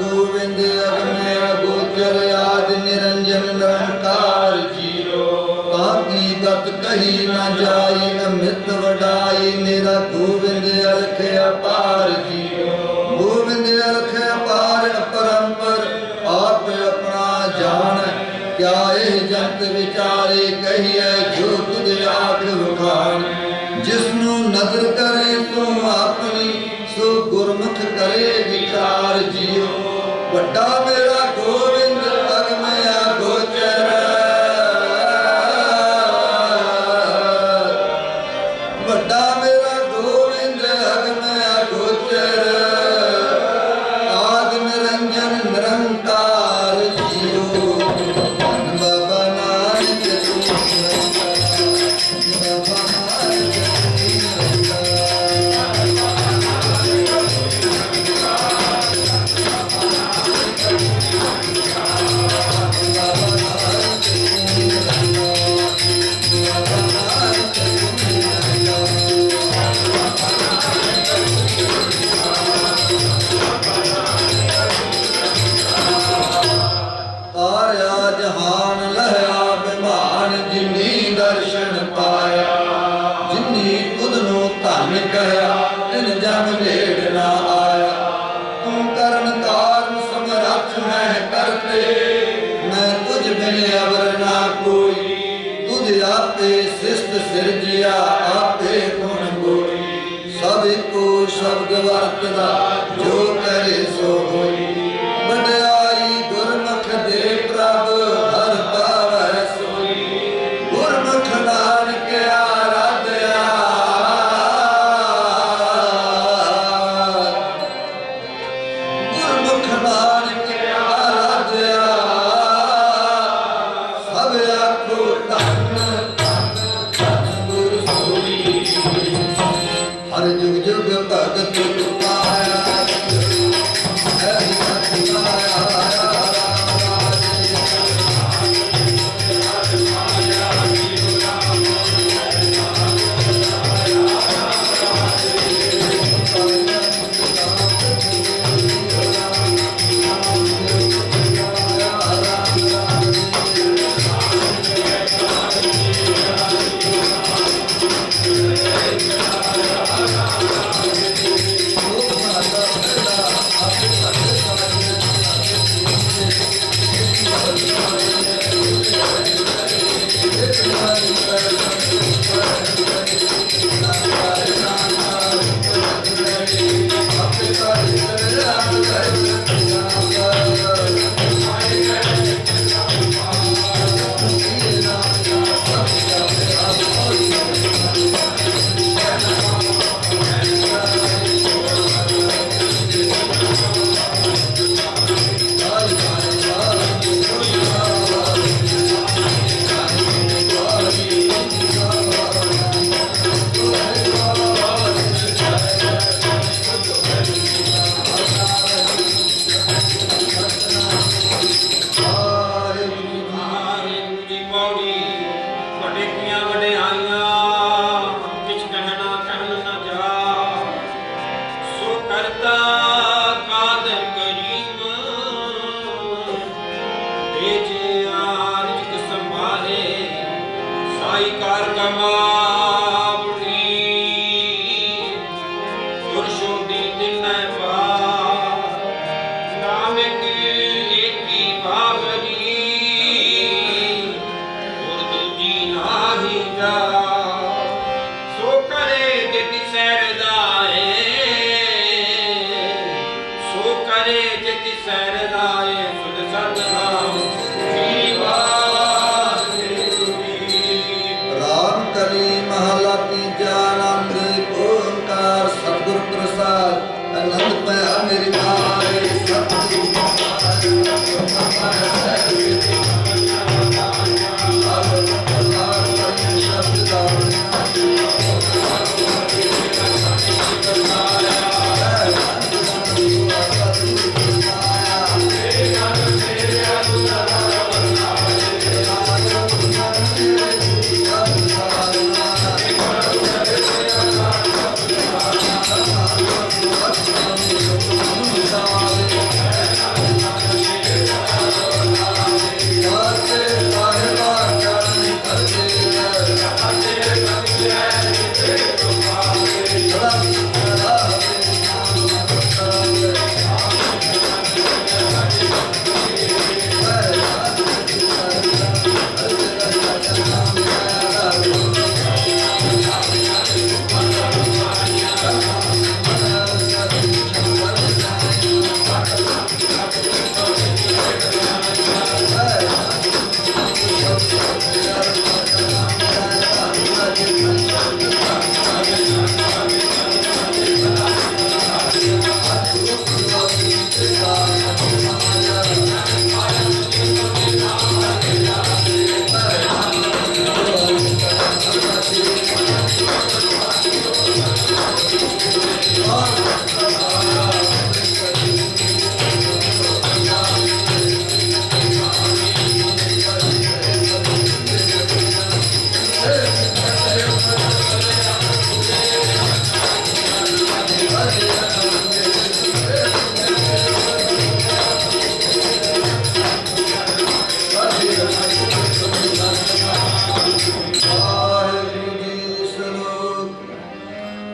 ਗੋਬਿੰਦ ਅਗਮੇ ਅਗੋਚਰ ਆਦ ਨਿਰੰਜਨ ਨਿਰੰਕਾਰ ਜੀਓ ਕਾਕੀ ਗਤ ਕਹੀ ਨਾ ਜਾਈ ਅਮਿਤ ਵਡਾਈ ਮੇਰਾ ਗੋਬਿੰਦ ਅਲਖ ਅਪਾਰ ਜੀਓ ਗੋਬਿੰਦ ਅਲਖ ਅਪਾਰ ਅਪਰੰਪਰ, ਆਪ ਆਪਣਾ ਜਾਣ, ਕਿਆ ਇਹ ਜੰਤ ਵਿਚਾਰੇ ਕਹੀਏ ਜਿਨੀ ਨੂੰ ਧਨ ਕਹਿਆ, ਤਿਨ ਜਮ ਢੇੜ ਨਾ ਆਇਆ। ਤੂੰ ਕਰਨ ਕਾਰਨ ਸਮਰੱਥ ਮੈਂ ਕਰਤੇ। ਮੈਂ ਤੁਝ ਬਿਨ ਅਵਰ ਨਾ ਕੋਈ, ਤੁਝ ਆਪੇ ਸਿਸਤ ਸਿਰਜਿਆ, ਆਪੇ ਗੁਣ ਗੋਈ ਸਭ ਕੋ ਸ਼ਬਦ ਵਰਤਦਾ ਜੋ ਵਾਹਿਗੁਰੂ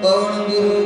فانظروا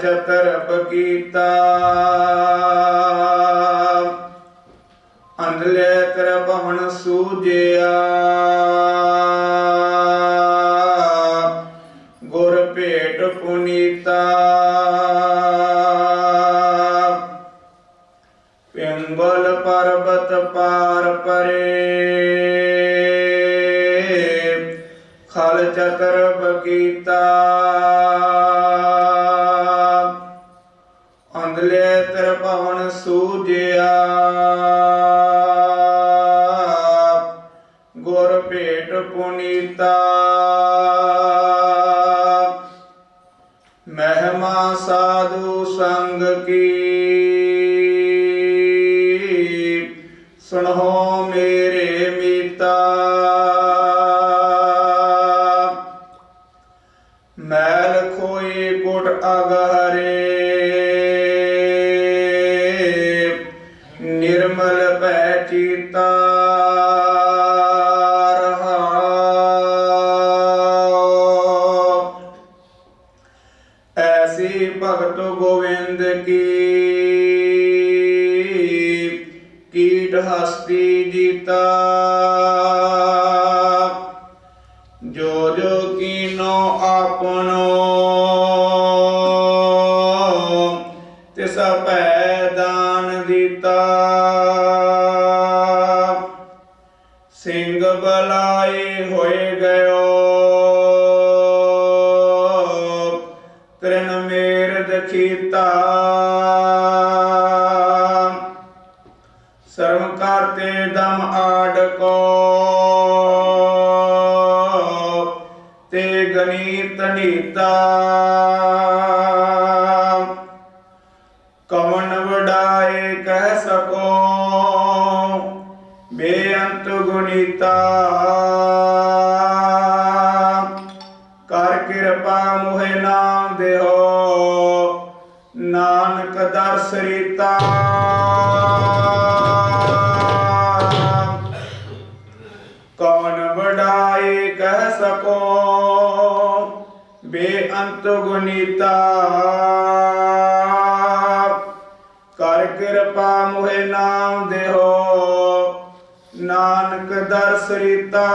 ਖਲ ਚਤਰ ਬਗੀਤਾ ਅੰਧਲੇ ਕਰ ਬਹਣ ਸੂਜਿਆ ਗੁਰ ਭੇਟ ਪੁਨੀਤਾ। ਪਿੰਗਲ ਪਰਬਤ ਪਾਰ ਪਰੇ। ਖਲ ਚਤਰ ਸੰਗ ਕੀ? ਸੁਣੋ ਮੇਰੇ ਮੀਤਾ। ਮੈਲ ਖੋਏ ਗੁਟ ਅਗਹਰੇ। ਨਿਰਮਲ ਭੈ ਚੀਤਾ। ਹਸਤੀ ਜੋ ਜੋ ਕੀਨੋ ਆਪਣੋ ਤਿਸ ਭੈ ਦਾਨ ਦਿੱਤਾ। ਤੇ ਨੀਤਾ ਕਵਨ ਵਡਾਏ ਕਹਿ ਸਕੋ, ਬੇਅੰਤ ਗੁਣੀਤਾ ਕਰ ਕਿਰਪਾ ਮੁਹਿ ਨਾਮ ਦੇਹੋ ਨਾਨਕ ਦਰਸ ਬੇਅੰਤ ਗੁਨੀਤਾ ਕਰ ਕਿਰਪਾ ਮੁਹਿ ਨਾਮ ਦੇਹੋ। ਨਾਨਕ ਦਰਸ ਰੀਤਾ।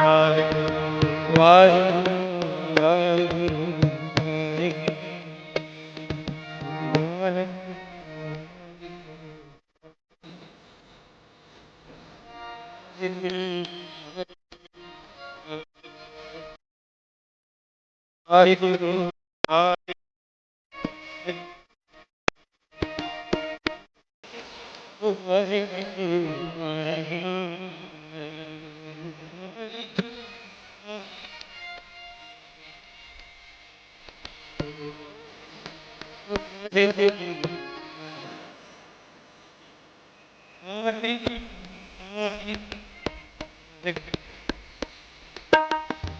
ਵਾਹਿਗੁਰੂ ਵਾਹਿਗੁਰੂ। ਵਾਹਿਗੁਰੂ ਵਾਹਿਗੁਰੂ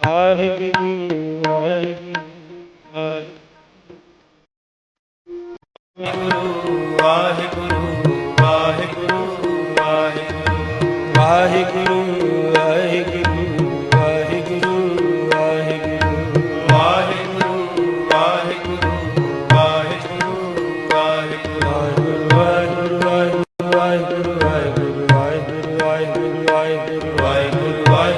ਵਾਹਿਗੁਰੂ